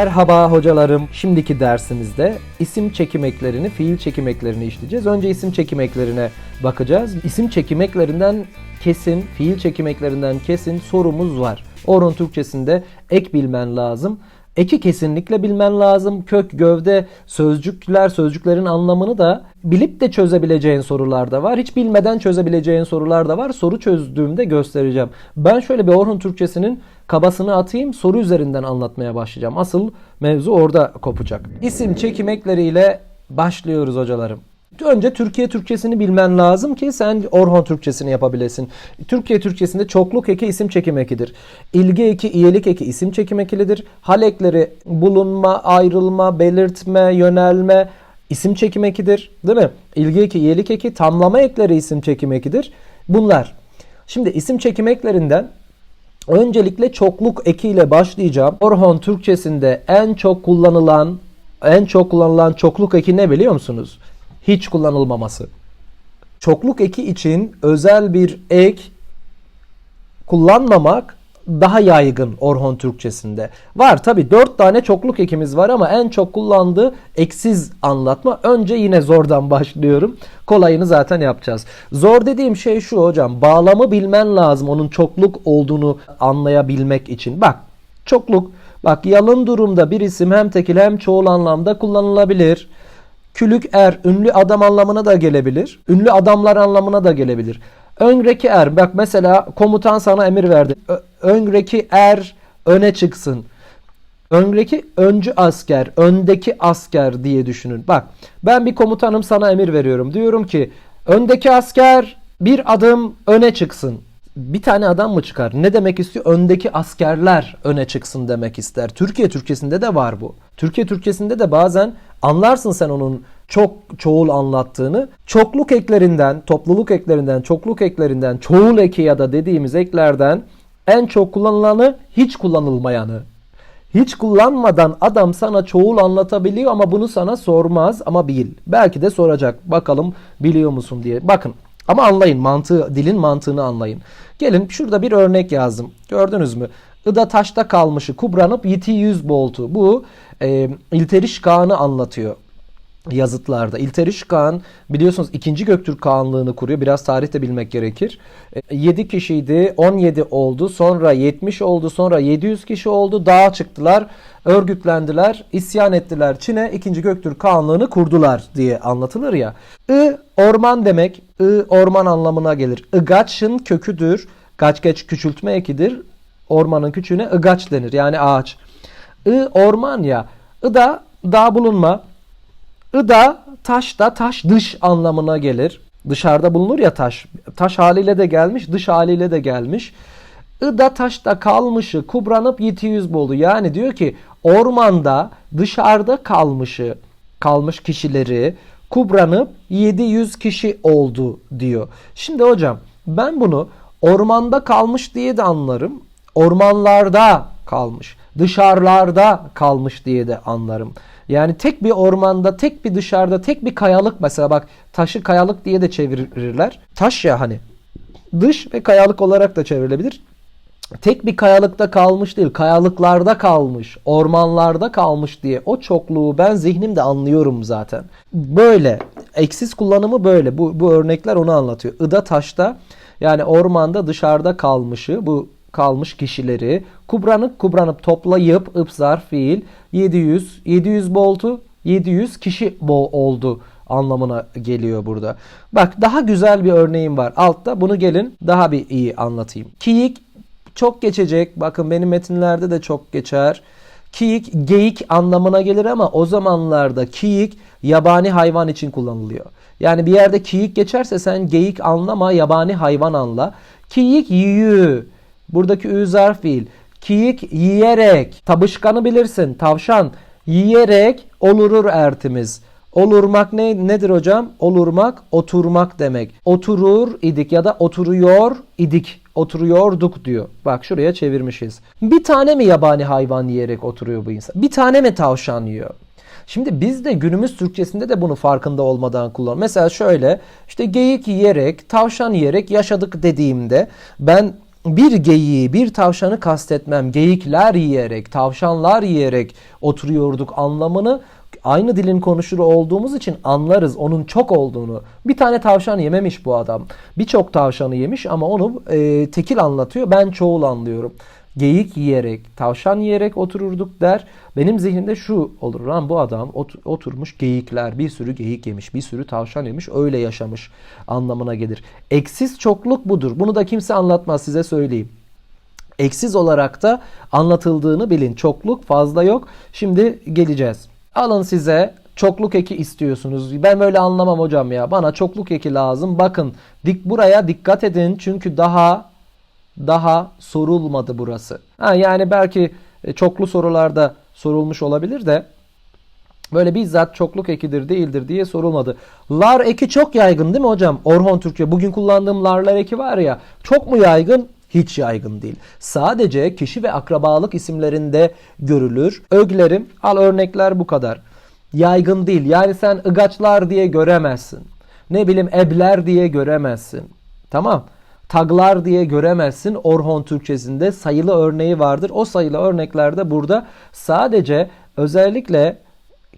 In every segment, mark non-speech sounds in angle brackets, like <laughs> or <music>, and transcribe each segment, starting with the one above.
Merhaba hocalarım. Şimdiki dersimizde isim çekim eklerini, fiil çekim eklerini işleyeceğiz. Önce isim çekim eklerine bakacağız. İsim çekim eklerinden kesin, fiil çekim eklerinden kesin sorumuz var. Orhun Türkçesinde ek bilmen lazım. Eki kesinlikle bilmen lazım. Kök, gövde, sözcükler, sözcüklerin anlamını da bilip de çözebileceğin sorular da var. Hiç bilmeden çözebileceğin sorular da var. Soru çözdüğümde göstereceğim. Ben şöyle bir Orhun Türkçesinin kabasını atayım. Soru üzerinden anlatmaya başlayacağım. Asıl mevzu orada kopacak. İsim çekim ekleriyle başlıyoruz hocalarım. Önce Türkiye Türkçesini bilmen lazım ki sen Orhon Türkçesini yapabilesin. Türkiye Türkçesinde çokluk eki isim çekim ekidir. İlgi eki, iyilik eki isim çekim ekilidir. Hal ekleri bulunma, ayrılma, belirtme, yönelme isim çekim ekidir. Değil mi? İlgi eki, iyilik eki, tamlama ekleri isim çekim ekidir. Bunlar. Şimdi isim çekim eklerinden Öncelikle çokluk ekiyle başlayacağım. Orhon Türkçesinde en çok kullanılan en çok kullanılan çokluk eki ne biliyor musunuz? Hiç kullanılmaması. Çokluk eki için özel bir ek kullanmamak daha yaygın Orhon Türkçesinde. Var tabi 4 tane çokluk ekimiz var ama en çok kullandığı eksiz anlatma. Önce yine zordan <laughs> başlıyorum. Kolayını zaten yapacağız. Zor dediğim şey şu hocam. Bağlamı bilmen lazım onun çokluk olduğunu anlayabilmek için. Bak çokluk bak yalın durumda bir isim hem tekil hem çoğul anlamda kullanılabilir. Külük er ünlü adam anlamına da gelebilir. Ünlü adamlar anlamına da gelebilir. Öngreki er. Bak mesela komutan sana emir verdi. Ö- Öngreki er öne çıksın. Öngreki öncü asker, öndeki asker diye düşünün. Bak ben bir komutanım sana emir veriyorum. Diyorum ki öndeki asker bir adım öne çıksın. Bir tane adam mı çıkar? Ne demek istiyor? Öndeki askerler öne çıksın demek ister. Türkiye Türkçesinde de var bu. Türkiye Türkçesinde de bazen anlarsın sen onun çok çoğul anlattığını. Çokluk eklerinden, topluluk eklerinden, çokluk eklerinden, çoğul eki ya da dediğimiz eklerden en çok kullanılanı hiç kullanılmayanı. Hiç kullanmadan adam sana çoğul anlatabiliyor ama bunu sana sormaz ama bil. Belki de soracak. Bakalım biliyor musun diye. Bakın ama anlayın mantığı, dilin mantığını anlayın. Gelin şurada bir örnek yazdım. Gördünüz mü? Ida taşta kalmışı kubranıp yiti yüz boltu. Bu e, İlteriş Kağan'ı anlatıyor yazıtlarda. İlteriş Kağan biliyorsunuz 2. Göktürk Kağanlığını kuruyor. Biraz tarih de bilmek gerekir. 7 kişiydi, 17 oldu, sonra 70 oldu, sonra 700 kişi oldu. Dağa çıktılar, örgütlendiler, isyan ettiler. Çin'e 2. Göktürk Kağanlığını kurdular diye anlatılır ya. I orman demek, I orman anlamına gelir. Igaç'ın köküdür. Gaçgeç küçültme ekidir. Ormanın küçüğüne ıgaç denir. Yani ağaç. I orman ya. I da dağ bulunma. Ida taş da taş dış anlamına gelir. Dışarıda bulunur ya taş. Taş haliyle de gelmiş, dış haliyle de gelmiş. Ida taşta kalmışı kubranıp yiti yüz buldu. Yani diyor ki ormanda dışarıda kalmışı kalmış kişileri kubranıp 700 kişi oldu diyor. Şimdi hocam ben bunu ormanda kalmış diye de anlarım. Ormanlarda kalmış. Dışarılarda kalmış diye de anlarım. Yani tek bir ormanda, tek bir dışarıda, tek bir kayalık mesela bak taşı kayalık diye de çevirirler. Taş ya hani dış ve kayalık olarak da çevrilebilir. Tek bir kayalıkta kalmış değil, kayalıklarda kalmış, ormanlarda kalmış diye o çokluğu ben zihnimde anlıyorum zaten. Böyle, eksiz kullanımı böyle. Bu, bu örnekler onu anlatıyor. Ida taşta yani ormanda dışarıda kalmışı, bu kalmış kişileri kubranıp kubranıp toplayıp ıp zarf fiil 700 700 boltu 700 kişi bol oldu anlamına geliyor burada. Bak daha güzel bir örneğim var altta. Bunu gelin daha bir iyi anlatayım. Kiyik çok geçecek. Bakın benim metinlerde de çok geçer. Kiyik geyik anlamına gelir ama o zamanlarda kiyik yabani hayvan için kullanılıyor. Yani bir yerde kiyik geçerse sen geyik anlama yabani hayvan anla. Kiyik yiyor. Buradaki ü zarf fiil. Kiyik yiyerek. Tabışkanı bilirsin. Tavşan. Yiyerek olurur ertimiz. Olurmak ne nedir hocam? Olurmak oturmak demek. Oturur idik ya da oturuyor idik. Oturuyorduk diyor. Bak şuraya çevirmişiz. Bir tane mi yabani hayvan yiyerek oturuyor bu insan? Bir tane mi tavşan yiyor? Şimdi biz de günümüz Türkçesinde de bunu farkında olmadan kullan. Mesela şöyle işte geyik yiyerek, tavşan yiyerek yaşadık dediğimde ben bir geyiği, bir tavşanı kastetmem. Geyikler yiyerek, tavşanlar yiyerek oturuyorduk anlamını aynı dilin konuşur olduğumuz için anlarız onun çok olduğunu. Bir tane tavşan yememiş bu adam. Birçok tavşanı yemiş ama onu e, tekil anlatıyor. Ben çoğul anlıyorum. Geyik yiyerek, tavşan yiyerek otururduk der. Benim zihnimde şu olur. Lan bu adam ot- oturmuş geyikler, bir sürü geyik yemiş, bir sürü tavşan yemiş, öyle yaşamış anlamına gelir. Eksiz çokluk budur. Bunu da kimse anlatmaz size söyleyeyim. Eksiz olarak da anlatıldığını bilin. Çokluk fazla yok. Şimdi geleceğiz. Alın size çokluk eki istiyorsunuz. Ben böyle anlamam hocam ya. Bana çokluk eki lazım. Bakın dik buraya dikkat edin. Çünkü daha daha sorulmadı burası. Ha, yani belki e, çoklu sorularda sorulmuş olabilir de böyle bizzat çokluk ekidir değildir diye sorulmadı. Lar eki çok yaygın değil mi hocam? Orhon Türkçe bugün kullandığım larlar eki var ya çok mu yaygın? Hiç yaygın değil. Sadece kişi ve akrabalık isimlerinde görülür. Öglerim al örnekler bu kadar. Yaygın değil. Yani sen ıgaçlar diye göremezsin. Ne bileyim ebler diye göremezsin. Tamam. Taglar diye göremezsin. Orhon Türkçesinde sayılı örneği vardır. O sayılı örneklerde burada sadece özellikle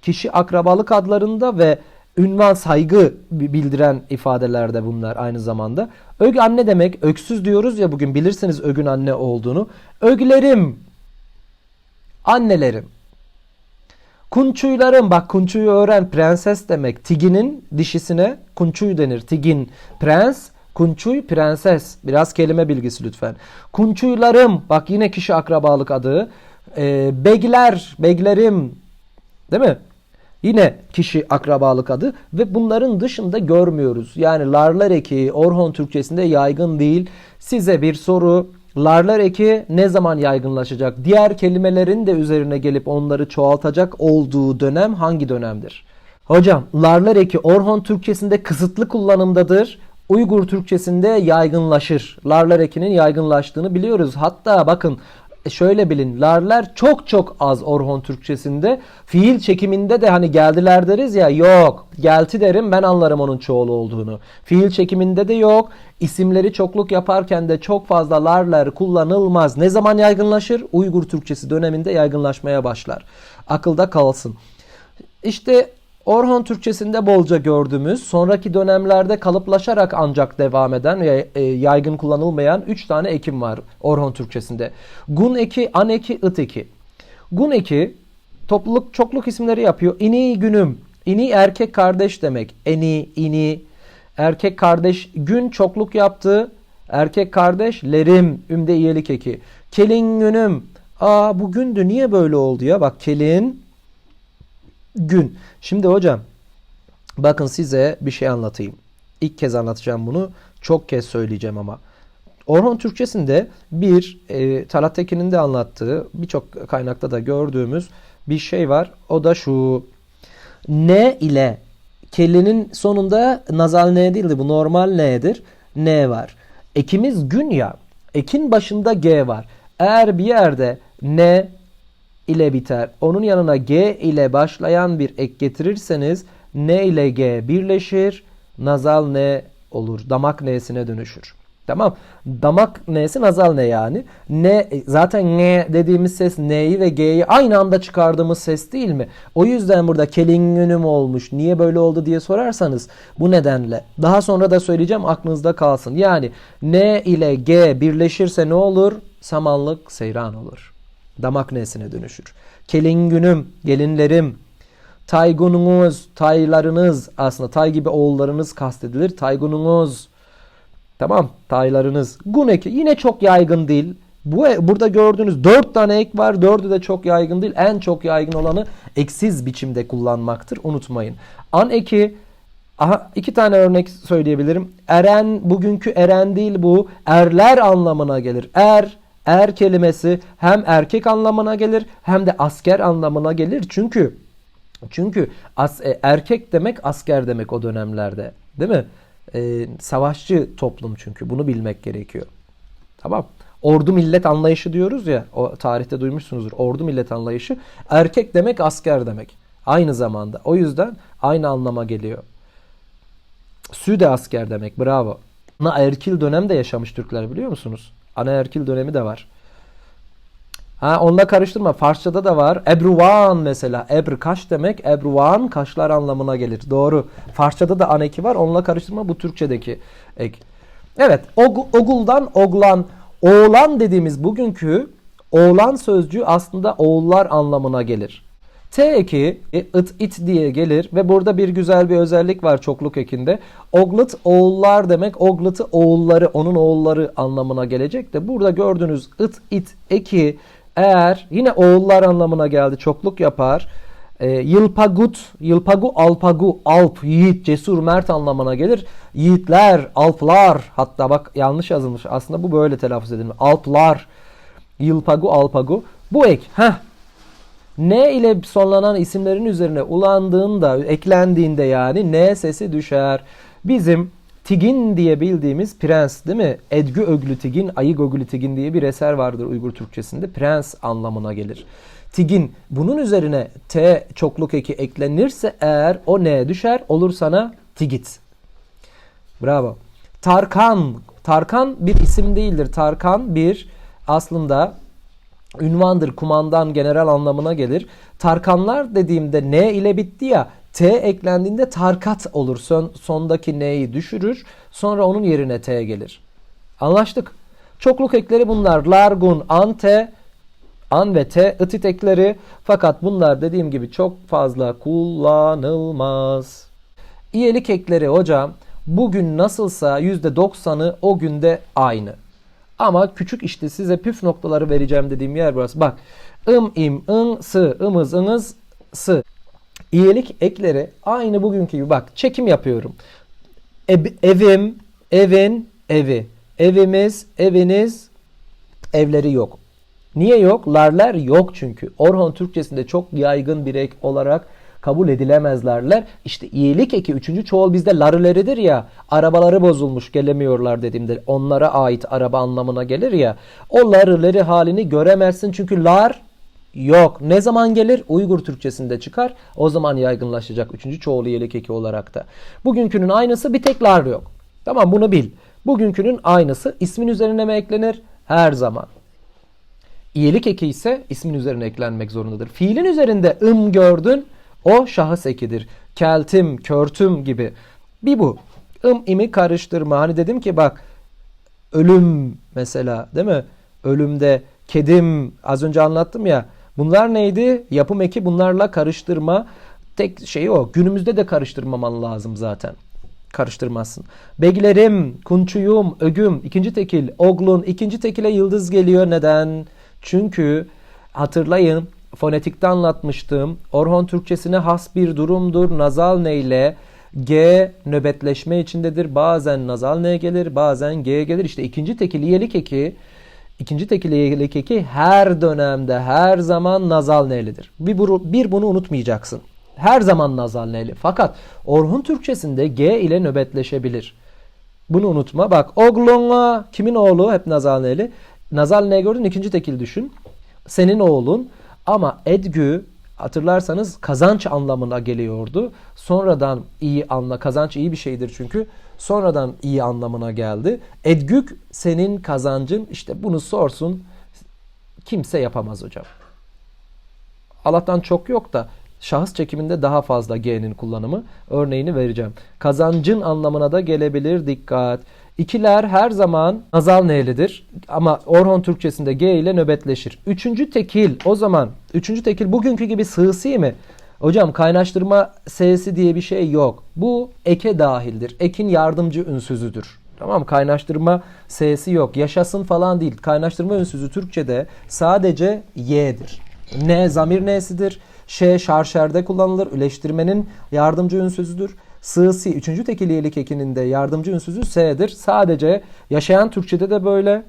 kişi akrabalık adlarında ve ünvan saygı bildiren ifadelerde bunlar aynı zamanda. Ög anne demek. Öksüz diyoruz ya bugün bilirsiniz ögün anne olduğunu. Öglerim. Annelerim. Kunçuylarım bak kunçuyu öğren prenses demek. Tiginin dişisine kunçuy denir. Tigin prens, kunçuy prenses. Biraz kelime bilgisi lütfen. Kunçuylarım bak yine kişi akrabalık adı. Ee, begler, beglerim değil mi? Yine kişi akrabalık adı ve bunların dışında görmüyoruz. Yani larlar eki Orhon Türkçesinde yaygın değil. Size bir soru. Larlar eki ne zaman yaygınlaşacak? Diğer kelimelerin de üzerine gelip onları çoğaltacak olduğu dönem hangi dönemdir? Hocam larlar eki Orhon Türkçesinde kısıtlı kullanımdadır. Uygur Türkçesinde yaygınlaşır. Larlar ekinin yaygınlaştığını biliyoruz. Hatta bakın şöyle bilin larlar çok çok az Orhon Türkçesinde. Fiil çekiminde de hani geldiler deriz ya yok. Gelti derim ben anlarım onun çoğulu olduğunu. Fiil çekiminde de yok. İsimleri çokluk yaparken de çok fazla larlar kullanılmaz. Ne zaman yaygınlaşır? Uygur Türkçesi döneminde yaygınlaşmaya başlar. Akılda kalsın. İşte Orhon Türkçesinde bolca gördüğümüz, sonraki dönemlerde kalıplaşarak ancak devam eden ve e, yaygın kullanılmayan 3 tane ekim var Orhon Türkçesinde. Gun eki, an eki, ıt eki. Gun eki topluluk çokluk isimleri yapıyor. İni günüm. İni erkek kardeş demek. Eni, ini erkek kardeş gün çokluk yaptı. Erkek kardeşlerim ümde iyelik eki. Kelin günüm. Aa bugündü niye böyle oldu ya? Bak kelin gün. Şimdi hocam bakın size bir şey anlatayım. İlk kez anlatacağım bunu. Çok kez söyleyeceğim ama. Orhon Türkçesinde bir e, Talat Tekin'in de anlattığı birçok kaynakta da gördüğümüz bir şey var. O da şu. Ne ile kellenin sonunda nazal ne değildi. Bu normal ne'dir. Ne var. Ekimiz gün ya. Ekin başında G var. Eğer bir yerde ne ile biter. Onun yanına G ile başlayan bir ek getirirseniz N ile G birleşir. Nazal ne olur. Damak N'sine dönüşür. Tamam. Damak N'si nazal ne yani? Ne zaten N dediğimiz ses N'yi ve G'yi aynı anda çıkardığımız ses değil mi? O yüzden burada kelingünüm olmuş. Niye böyle oldu diye sorarsanız bu nedenle. Daha sonra da söyleyeceğim aklınızda kalsın. Yani N ile G birleşirse ne olur? Samanlık seyran olur damak nesine dönüşür. Kelingünüm, gelinlerim, taygununuz, taylarınız aslında tay gibi oğullarınız kastedilir. Taygununuz, tamam taylarınız. Gun eki yine çok yaygın değil. Bu burada gördüğünüz dört tane ek var. Dördü de çok yaygın değil. En çok yaygın olanı eksiz biçimde kullanmaktır. Unutmayın. An eki Aha, iki tane örnek söyleyebilirim. Eren bugünkü eren değil bu. Erler anlamına gelir. Er Er kelimesi hem erkek anlamına gelir hem de asker anlamına gelir. Çünkü çünkü as, e, erkek demek asker demek o dönemlerde. Değil mi? E, savaşçı toplum çünkü. Bunu bilmek gerekiyor. Tamam. Ordu millet anlayışı diyoruz ya. O tarihte duymuşsunuzdur. Ordu millet anlayışı. Erkek demek asker demek. Aynı zamanda. O yüzden aynı anlama geliyor. Sü de asker demek. Bravo. Na erkil dönemde yaşamış Türkler biliyor musunuz? Anaerkil dönemi de var. Ha onunla karıştırma. Farsçada da var. Ebruvan mesela. Ebr kaş demek. Ebruvan kaşlar anlamına gelir. Doğru. Farsçada da an eki var. Onunla karıştırma. Bu Türkçedeki ek. Evet. Og, oguldan oglan. Oğlan dediğimiz bugünkü oğlan sözcüğü aslında oğullar anlamına gelir. T eki e, it it diye gelir ve burada bir güzel bir özellik var çokluk ekinde. Oglut oğullar demek. Oglut'u oğulları, onun oğulları anlamına gelecek de burada gördüğünüz it it eki eğer yine oğullar anlamına geldi. Çokluk yapar. E, yılpagut, yılpagu, alpagu, alp, yiğit, cesur, mert anlamına gelir. Yiğitler, alplar hatta bak yanlış yazılmış. Aslında bu böyle telaffuz edilmiş. Alplar, yılpagu, alpagu. Bu ek. Heh, N ile sonlanan isimlerin üzerine ulandığında, eklendiğinde yani N sesi düşer. Bizim Tigin diye bildiğimiz prens değil mi? Edgü Öglü Tigin, Ayı Göglü Tigin diye bir eser vardır Uygur Türkçesinde. Prens anlamına gelir. Tigin bunun üzerine T çokluk eki eklenirse eğer o N düşer olur sana Tigit. Bravo. Tarkan. Tarkan bir isim değildir. Tarkan bir aslında ünvandır. Kumandan, general anlamına gelir. Tarkanlar dediğimde N ile bitti ya. T eklendiğinde tarkat olur. Son, sondaki N'yi düşürür. Sonra onun yerine T gelir. Anlaştık. Çokluk ekleri bunlar. Largun, ante, an ve t ıtit ekleri. Fakat bunlar dediğim gibi çok fazla kullanılmaz. İyelik ekleri hocam bugün nasılsa %90'ı o günde aynı. Ama küçük işte size püf noktaları vereceğim dediğim yer burası. Bak ım im ın sı ımız ınız sı. İyelik ekleri aynı bugünkü gibi. Bak çekim yapıyorum. Ev- evim, evin, evi. Evimiz, eviniz, evleri yok. Niye yok? Larler yok çünkü. Orhon Türkçesinde çok yaygın bir ek olarak kabul edilemezlerler. İşte iyilik eki üçüncü çoğul bizde larıleridir ya. Arabaları bozulmuş gelemiyorlar dediğimde onlara ait araba anlamına gelir ya. O larıleri halini göremezsin çünkü lar yok. Ne zaman gelir? Uygur Türkçesinde çıkar. O zaman yaygınlaşacak üçüncü çoğul iyilik eki olarak da. Bugünkünün aynısı bir tek lar yok. Tamam bunu bil. Bugünkünün aynısı ismin üzerine mi eklenir? Her zaman. İyilik eki ise ismin üzerine eklenmek zorundadır. Fiilin üzerinde ım gördün o şahıs ekidir. Keltim, körtüm gibi. Bir bu. ım imi karıştırma. Hani dedim ki bak ölüm mesela değil mi? Ölümde kedim az önce anlattım ya. Bunlar neydi? Yapım eki bunlarla karıştırma. Tek şey o. Günümüzde de karıştırmaman lazım zaten. Karıştırmazsın. Beglerim, kunçuyum, ögüm, ikinci tekil, oglun, ikinci tekile yıldız geliyor. Neden? Çünkü hatırlayın fonetikte anlatmıştım. Orhon Türkçesine has bir durumdur. Nazal ne ile G nöbetleşme içindedir. Bazen nazal ne gelir, bazen G gelir. İşte ikinci tekil iyelik eki ikinci tekil iyelik eki her dönemde, her zaman nazal neylidir. Bir, bir bunu unutmayacaksın. Her zaman nazal neyli. Fakat Orhun Türkçesinde G ile nöbetleşebilir. Bunu unutma. Bak oglunga kimin oğlu? Hep nazal neyli. Nazal ne gördün? İkinci tekil düşün. Senin oğlun. Ama edgü hatırlarsanız kazanç anlamına geliyordu. Sonradan iyi anla kazanç iyi bir şeydir çünkü. Sonradan iyi anlamına geldi. Edgük senin kazancın işte bunu sorsun kimse yapamaz hocam. Allah'tan çok yok da şahıs çekiminde daha fazla G'nin kullanımı örneğini vereceğim. Kazancın anlamına da gelebilir dikkat. İkiler her zaman nazal neylidir ama Orhon Türkçesinde G ile nöbetleşir. Üçüncü tekil o zaman üçüncü tekil bugünkü gibi sığsi mi? Hocam kaynaştırma S'si diye bir şey yok. Bu eke dahildir. Ekin yardımcı ünsüzüdür. Tamam Kaynaştırma S'si yok. Yaşasın falan değil. Kaynaştırma ünsüzü Türkçe'de sadece Y'dir. N zamir N'sidir. Ş şarşerde kullanılır. Üleştirmenin yardımcı ünsüzüdür. Sığsi, üçüncü tekiliyelik ekinin de yardımcı ünsüzü S'dir. Sadece yaşayan Türkçe'de de böyle.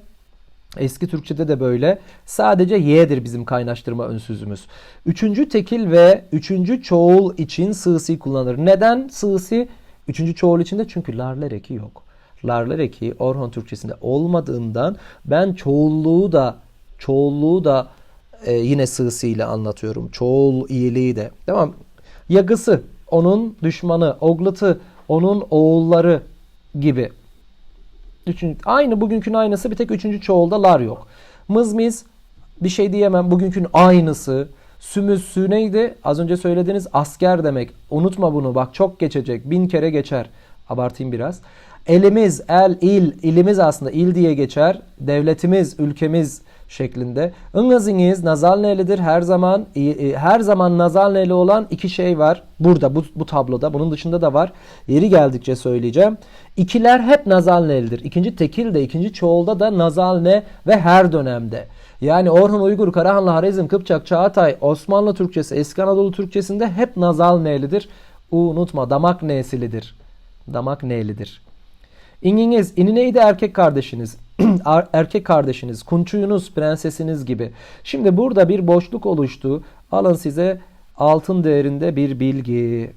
Eski Türkçe'de de böyle. Sadece Y'dir bizim kaynaştırma ünsüzümüz. Üçüncü tekil ve üçüncü çoğul için sığsi kullanılır. Neden sığsi? Üçüncü çoğul içinde çünkü larler eki yok. Larler eki Orhon Türkçesinde olmadığından ben çoğulluğu da çoğulluğu da e, yine sığsi ile anlatıyorum. Çoğul iyiliği de. Tamam. Yagısı onun düşmanı, Oglat'ı onun oğulları gibi. Üçüncü, aynı bugünkün aynısı bir tek üçüncü çoğulda lar yok. Mızmiz bir şey diyemem. Bugünkün aynısı. Sümüz sü neydi? Az önce söylediğiniz asker demek. Unutma bunu bak çok geçecek. Bin kere geçer. Abartayım biraz. Elimiz, el, il, ilimiz aslında il diye geçer. Devletimiz, ülkemiz şeklinde. Ingızınız nazal neylidir? Her zaman her zaman nazal neyli olan iki şey var. Burada bu, bu tabloda. Bunun dışında da var. Yeri geldikçe söyleyeceğim. İkiler hep nazal neylidir. İkinci tekil de ikinci çoğulda da nazal ne ve her dönemde. Yani Orhun Uygur, Karahanlı, Harizm, Kıpçak, Çağatay, Osmanlı Türkçesi, Eski Anadolu Türkçesinde hep nazal neylidir. Unutma damak nesilidir. Damak neylidir. İnginiz, inineydi erkek kardeşiniz. <clears throat> erkek kardeşiniz, kunçuyunuz, prensesiniz gibi. Şimdi burada bir boşluk oluştu. Alın size altın değerinde bir bilgi.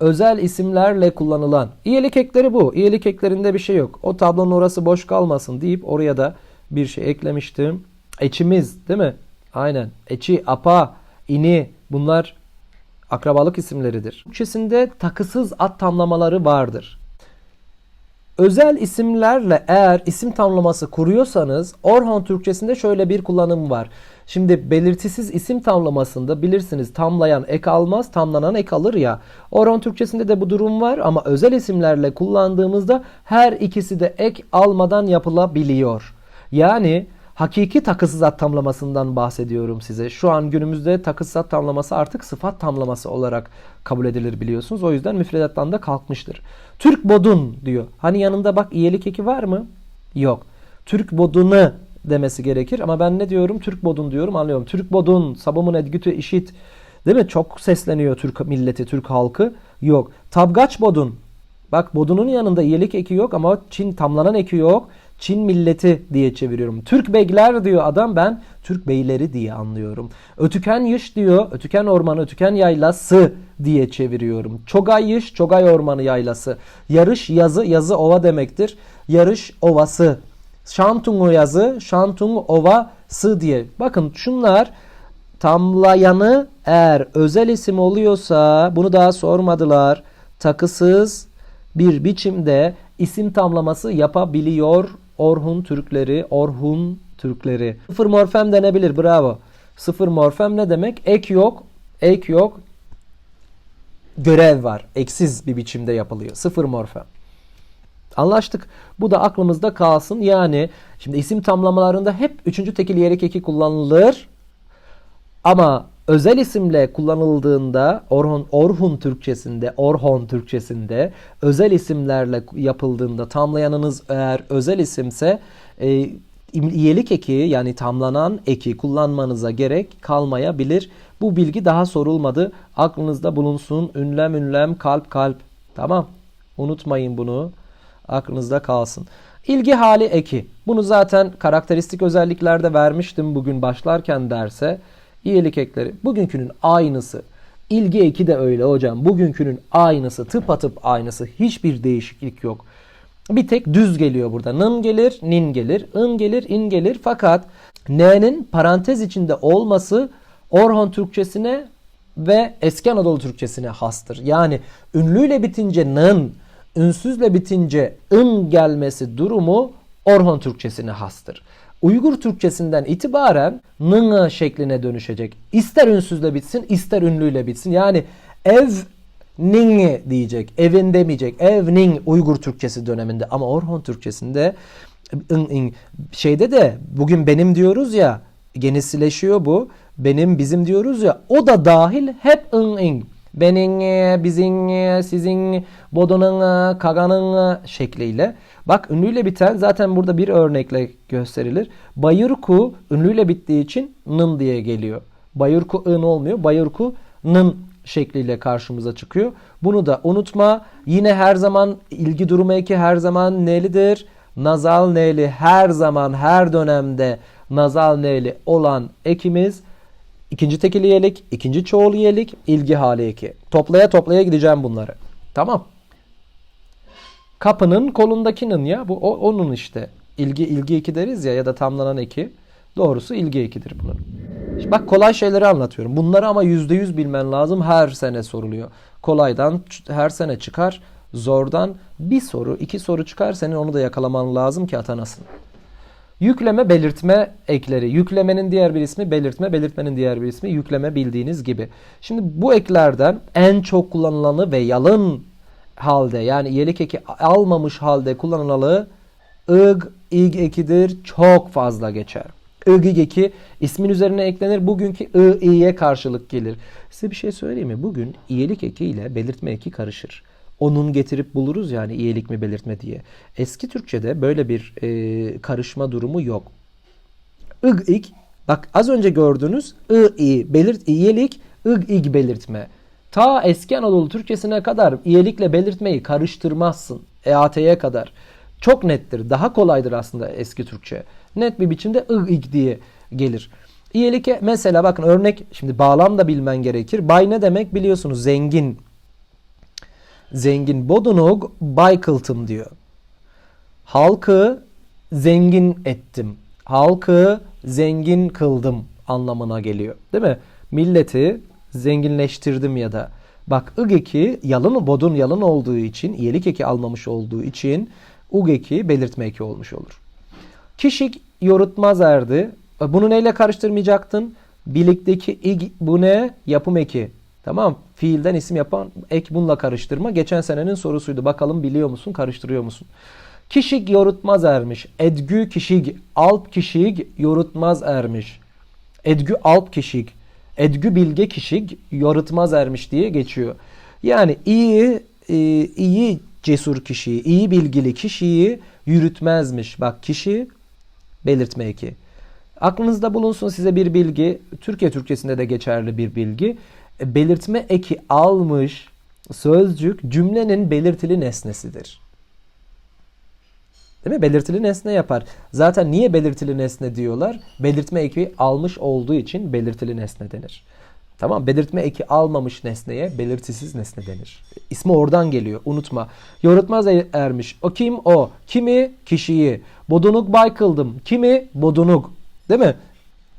Özel isimlerle kullanılan. İyelik ekleri bu. İyelik eklerinde bir şey yok. O tablonun orası boş kalmasın deyip oraya da bir şey eklemiştim. Eçimiz değil mi? Aynen. Eçi, apa, ini bunlar akrabalık isimleridir. Türkçesinde takısız at tamlamaları vardır. Özel isimlerle eğer isim tamlaması kuruyorsanız Orhon Türkçesinde şöyle bir kullanım var. Şimdi belirtisiz isim tamlamasında bilirsiniz tamlayan ek almaz, tamlanan ek alır ya. Orhon Türkçesinde de bu durum var ama özel isimlerle kullandığımızda her ikisi de ek almadan yapılabiliyor. Yani hakiki takısızat tamlamasından bahsediyorum size. Şu an günümüzde takısızat tamlaması artık sıfat tamlaması olarak kabul edilir biliyorsunuz. O yüzden müfredattan da kalkmıştır. Türk bodun diyor. Hani yanında bak iyelik eki var mı? Yok. Türk bodunu demesi gerekir ama ben ne diyorum? Türk bodun diyorum anlıyorum. Türk bodun, sabımın edgütü işit. Değil mi? Çok sesleniyor Türk milleti, Türk halkı. Yok. Tabgaç bodun. Bak bodunun yanında iyelik eki yok ama Çin tamlanan eki yok. Çin milleti diye çeviriyorum. Türk beyler diyor adam ben Türk beyleri diye anlıyorum. Ötüken yış diyor. Ötüken ormanı, ötüken yaylası diye çeviriyorum. Çogay yış, Çogay ormanı yaylası. Yarış yazı, yazı ova demektir. Yarış ovası. Şantungu yazı, Şantung ovası diye. Bakın şunlar tamlayanı eğer özel isim oluyorsa bunu daha sormadılar. Takısız bir biçimde isim tamlaması yapabiliyor Orhun Türkleri, Orhun Türkleri. Sıfır morfem denebilir bravo. Sıfır morfem ne demek? Ek yok, ek yok. Görev var. Eksiz bir biçimde yapılıyor. Sıfır morfem. Anlaştık. Bu da aklımızda kalsın. Yani şimdi isim tamlamalarında hep üçüncü tekil yerek eki kullanılır. Ama özel isimle kullanıldığında Orhun, Orhun Türkçesinde, Orhon Türkçesinde özel isimlerle yapıldığında tamlayanınız eğer özel isimse e, iyelik eki yani tamlanan eki kullanmanıza gerek kalmayabilir. Bu bilgi daha sorulmadı. Aklınızda bulunsun. Ünlem ünlem kalp kalp. Tamam. Unutmayın bunu. Aklınızda kalsın. İlgi hali eki. Bunu zaten karakteristik özelliklerde vermiştim bugün başlarken derse. İyilik ekleri. Bugünkünün aynısı. İlgi eki de öyle hocam. Bugünkünün aynısı. Tıpatıp aynısı. Hiçbir değişiklik yok. Bir tek düz geliyor burada. Nın gelir, nin gelir, ın gelir, in gelir. Fakat n'nin parantez içinde olması Orhon Türkçesine ve Eski Anadolu Türkçesine hastır. Yani ünlüyle bitince nın, ünsüzle bitince ın gelmesi durumu Orhon Türkçesine hastır. Uygur Türkçesinden itibaren nını şekline dönüşecek. İster ünsüzle bitsin, ister ünlüyle bitsin. Yani ev ningi diyecek. Evin demeyecek. Ev ning Uygur Türkçesi döneminde ama Orhon Türkçesinde ın, ın, şeyde de bugün benim diyoruz ya genisileşiyor bu. Benim bizim diyoruz ya o da dahil hep ın ing. Benin, bizin, sizin, bodunun, kaganın şekliyle. Bak ünlüyle biten zaten burada bir örnekle gösterilir. Bayırku ünlüyle bittiği için nın diye geliyor. Bayırku ın olmuyor. Bayırku nın şekliyle karşımıza çıkıyor. Bunu da unutma. Yine her zaman ilgi durumu eki her zaman nelidir? Nazal neli her zaman her dönemde nazal neli olan ekimiz ikinci tekil yelik, ikinci çoğul yelik, ilgi hali eki. Toplaya toplaya gideceğim bunları. Tamam. Kapının kolundakinin ya bu o, onun işte. İlgi ilgi eki deriz ya ya da tamlanan eki. Doğrusu ilgi ekidir bunun. Şimdi bak kolay şeyleri anlatıyorum. Bunları ama %100 bilmen lazım. Her sene soruluyor. Kolaydan her sene çıkar. Zordan bir soru, iki soru çıkar senin onu da yakalaman lazım ki atanasın. Yükleme belirtme ekleri. Yüklemenin diğer bir ismi belirtme, belirtmenin diğer bir ismi yükleme bildiğiniz gibi. Şimdi bu eklerden en çok kullanılanı ve yalın halde yani iyelik eki almamış halde kullanılanı ıg, ig ekidir. Çok fazla geçer. ig, ig eki ismin üzerine eklenir. Bugünkü ı, i'ye karşılık gelir. Size bir şey söyleyeyim mi? Bugün iyelik eki ile belirtme eki karışır. Onun getirip buluruz yani iyelik mi belirtme diye. Eski Türkçe'de böyle bir e, karışma durumu yok. ig, ig bak az önce gördüğünüz ı, i belirt iyelik ig, ig belirtme. Ta eski Anadolu Türkçesine kadar iyelikle belirtmeyi karıştırmazsın. EAT'ye kadar. Çok nettir. Daha kolaydır aslında eski Türkçe. Net bir biçimde ig ig diye gelir. İyelike mesela bakın örnek şimdi bağlam da bilmen gerekir. Bay ne demek biliyorsunuz zengin. Zengin bodunug baykıltım diyor. Halkı zengin ettim. Halkı zengin kıldım anlamına geliyor. Değil mi? Milleti zenginleştirdim ya da. Bak ig eki yalın bodun yalın olduğu için iyelik eki almamış olduğu için ug eki belirtme eki olmuş olur. Kişik yorutmaz erdi. Bunu neyle karıştırmayacaktın? Birlikteki ig bu ne? Yapım eki. Tamam. Fiilden isim yapan ek bununla karıştırma. Geçen senenin sorusuydu. Bakalım biliyor musun? Karıştırıyor musun? Kişik yorutmaz ermiş. Edgü kişik, alp kişik yorutmaz ermiş. Edgü alp kişik, edgü bilge kişik yorutmaz ermiş diye geçiyor. Yani iyi e, iyi cesur kişiyi, iyi bilgili kişiyi yürütmezmiş. Bak kişi belirtme eki. Aklınızda bulunsun size bir bilgi. Türkiye Türkçesinde de geçerli bir bilgi. E, Belirtme eki almış sözcük cümlenin belirtili nesnesidir. Değil mi? Belirtili nesne yapar. Zaten niye belirtili nesne diyorlar? Belirtme eki almış olduğu için belirtili nesne denir. Tamam belirtme eki almamış nesneye belirtisiz nesne denir. İsmi oradan geliyor. Unutma. Yorutmaz ermiş. O kim? O. Kimi? Kişiyi. Bodunuk baykıldım. Kimi? Bodunuk. Değil mi?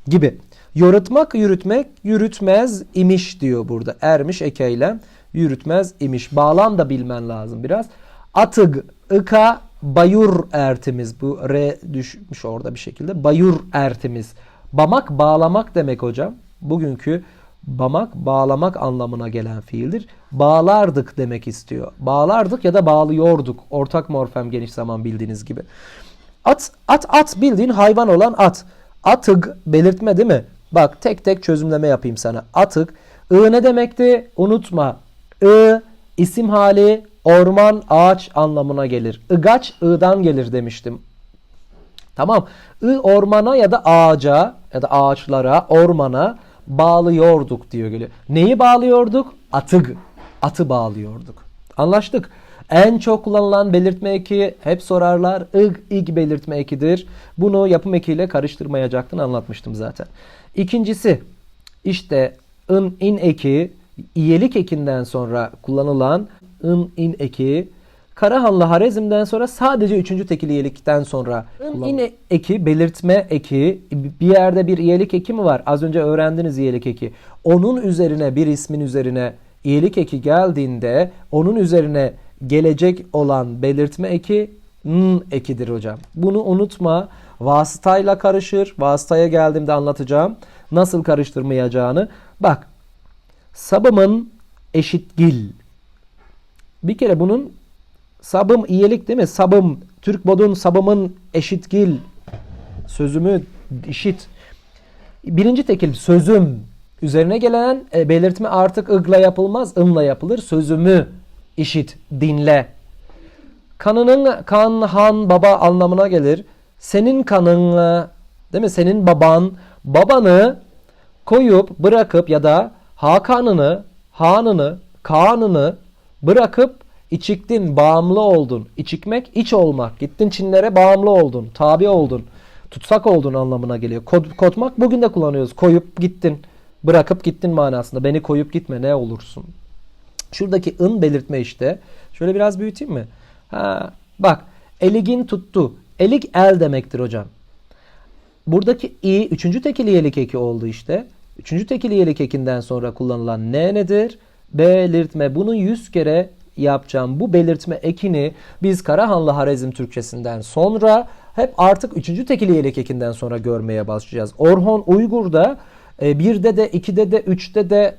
Gibi. Yorutmak, yürütmek, yürütmez imiş diyor burada. Ermiş ekeyle yürütmez imiş. Bağlam da bilmen lazım biraz. Atıg, ıka, bayur ertimiz. Bu re düşmüş orada bir şekilde. Bayur ertimiz. Bamak, bağlamak demek hocam. Bugünkü bamak, bağlamak anlamına gelen fiildir. Bağlardık demek istiyor. Bağlardık ya da bağlıyorduk. Ortak morfem geniş zaman bildiğiniz gibi. At, at, at bildiğin hayvan olan at. Atıg belirtme değil mi? Bak tek tek çözümleme yapayım sana. Atık. I ne demekti? Unutma. I isim hali orman, ağaç anlamına gelir. Igaç I'dan gelir demiştim. Tamam. I ormana ya da ağaca ya da ağaçlara, ormana bağlıyorduk diyor geliyor. Neyi bağlıyorduk? Atıg. Atı bağlıyorduk. Anlaştık. En çok kullanılan belirtme eki hep sorarlar. ig, ig belirtme ekidir. Bunu yapım ekiyle karıştırmayacaktın anlatmıştım zaten. İkincisi işte ın, in eki iyelik ekinden sonra kullanılan ın, in eki Karahanlı Harezm'den sonra sadece üçüncü tekil iyelikten sonra ın, in eki belirtme eki bir yerde bir iyelik eki mi var? Az önce öğrendiniz iyelik eki. Onun üzerine bir ismin üzerine iyelik eki geldiğinde onun üzerine gelecek olan belirtme eki n ekidir hocam. Bunu unutma. Vasıtayla karışır. Vasıtaya geldiğimde anlatacağım. Nasıl karıştırmayacağını. Bak. Sabımın eşitgil. Bir kere bunun sabım iyilik değil mi? Sabım. Türk bodun sabımın eşitgil. Sözümü işit. Birinci tekil sözüm. Üzerine gelen e, belirtme artık ıgla yapılmaz, ımla yapılır. Sözümü işit, dinle. Kanının kan, han, baba anlamına gelir. Senin kanın, değil mi? Senin baban, babanı koyup bırakıp ya da Hakan'ını, hanını, kanını bırakıp içiktin, bağımlı oldun. İçikmek, iç olmak. Gittin Çinlere bağımlı oldun, tabi oldun. Tutsak oldun anlamına geliyor. Kod, kodmak bugün de kullanıyoruz. Koyup gittin, bırakıp gittin manasında. Beni koyup gitme ne olursun. Şuradaki ın belirtme işte. Şöyle biraz büyüteyim mi? Ha, bak eligin tuttu. Elig el demektir hocam. Buradaki i üçüncü tekiliyelik eki oldu işte. Üçüncü tekiliyelik ekinden sonra kullanılan ne nedir? Belirtme. Bunu yüz kere yapacağım bu belirtme ekini biz Karahanlı Harezm Türkçesinden sonra hep artık 3. tekiliyelik ekinden sonra görmeye başlayacağız. Orhon Uygur'da e, 1'de de 2'de de 3'te de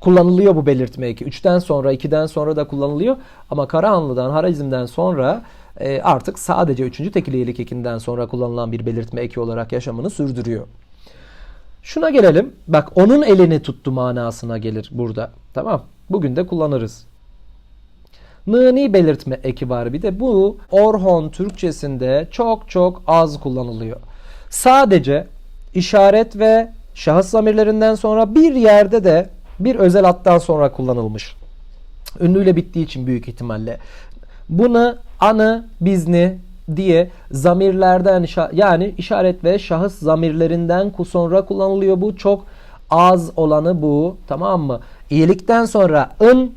kullanılıyor bu belirtme eki. 3'ten sonra 2'den sonra da kullanılıyor. Ama Karahanlı'dan Harizm'den sonra e, artık sadece 3. tekiliyelik ekinden sonra kullanılan bir belirtme eki olarak yaşamını sürdürüyor. Şuna gelelim. Bak onun elini tuttu manasına gelir burada. Tamam. Bugün de kullanırız. Nıni belirtme eki var bir de bu Orhon Türkçesinde çok çok az kullanılıyor. Sadece işaret ve şahıs zamirlerinden sonra bir yerde de bir özel hattan sonra kullanılmış. Ünlüyle bittiği için büyük ihtimalle. Bunu anı, bizni diye zamirlerden yani işaret ve şahıs zamirlerinden sonra kullanılıyor bu. Çok az olanı bu. Tamam mı? İyilikten sonra ın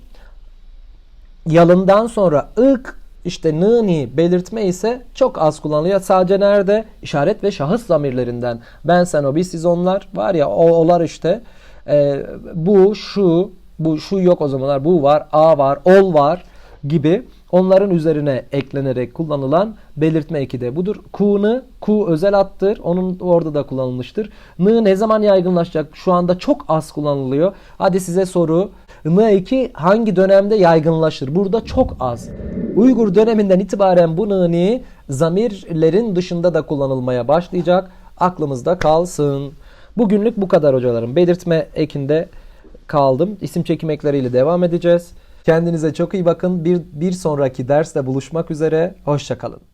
yalından sonra ık işte nıni belirtme ise çok az kullanılıyor. Sadece nerede? İşaret ve şahıs zamirlerinden. Ben, sen, o, biz, siz, onlar var ya o, olar işte. Ee, bu, şu, bu, şu yok o zamanlar. Bu var, a var, ol var gibi onların üzerine eklenerek kullanılan belirtme eki de budur. Ku'nı, ku özel attır. Onun orada da kullanılmıştır. Nı ne zaman yaygınlaşacak? Şu anda çok az kullanılıyor. Hadi size soru. Nı eki hangi dönemde yaygınlaşır? Burada çok az. Uygur döneminden itibaren bu nıni zamirlerin dışında da kullanılmaya başlayacak. Aklımızda kalsın. Bugünlük bu kadar hocalarım. Belirtme ekinde kaldım. İsim çekim ekleriyle devam edeceğiz. Kendinize çok iyi bakın. Bir, bir sonraki derste buluşmak üzere. Hoşçakalın.